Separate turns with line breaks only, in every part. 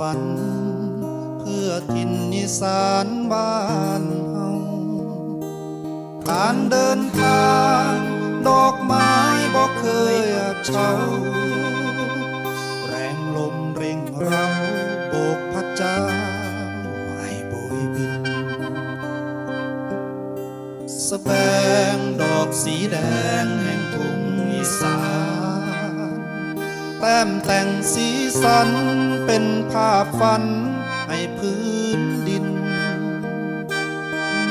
ฝัน เพื่อทินนิสานบ้านเฮาการเดินทาง ดอกไม้บอกเคยอับเฉาแรงลมเร่งเราโบกพัดเจ้าให้โบยบิน สแบงดอกสีแดงแห่งทุ่งอีสานแต้มแต่งสีสัน เป็นภาพฝันให้พื้นดิน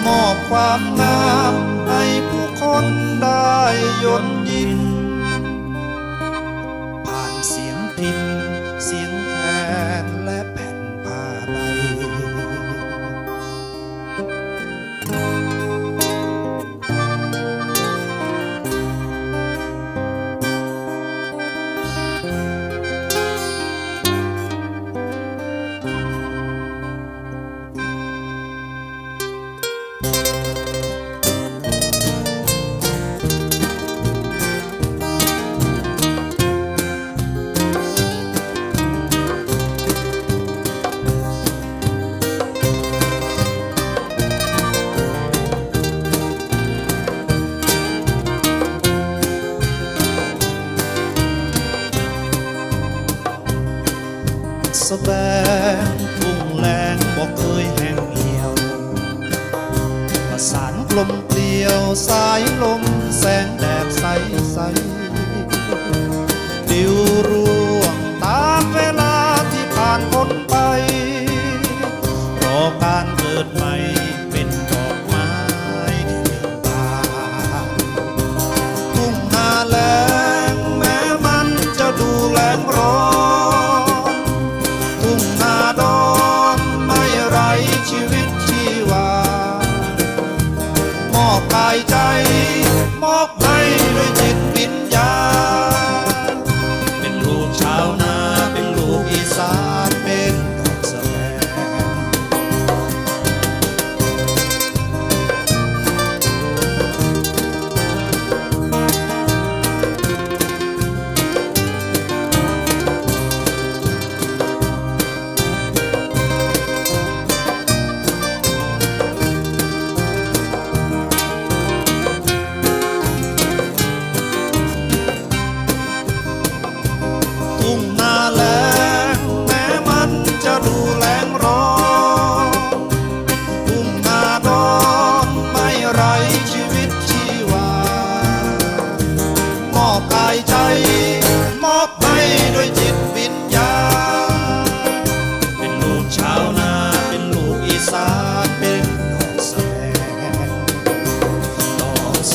มอบความงามให้ผู้คนได้ยนยิน ผ่านเสียงพิน สแบงทุ่งแรงบอกเคยแห้งเหี่ยว ประสานกลมเกลียวสายลมแสงแดดใสใส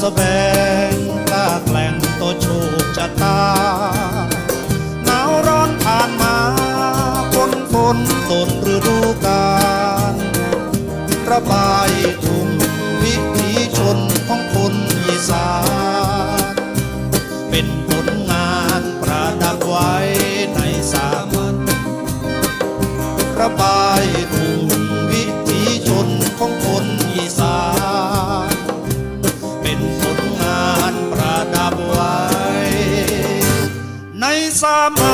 สแบงกล้าแกล่งตัวโชคชะตา หนาวร้อนผ่านมาฝนฝนต้นฤดูกาลระบายทุ่งวิถีชนของคนอีสานเป็นผล ในสาม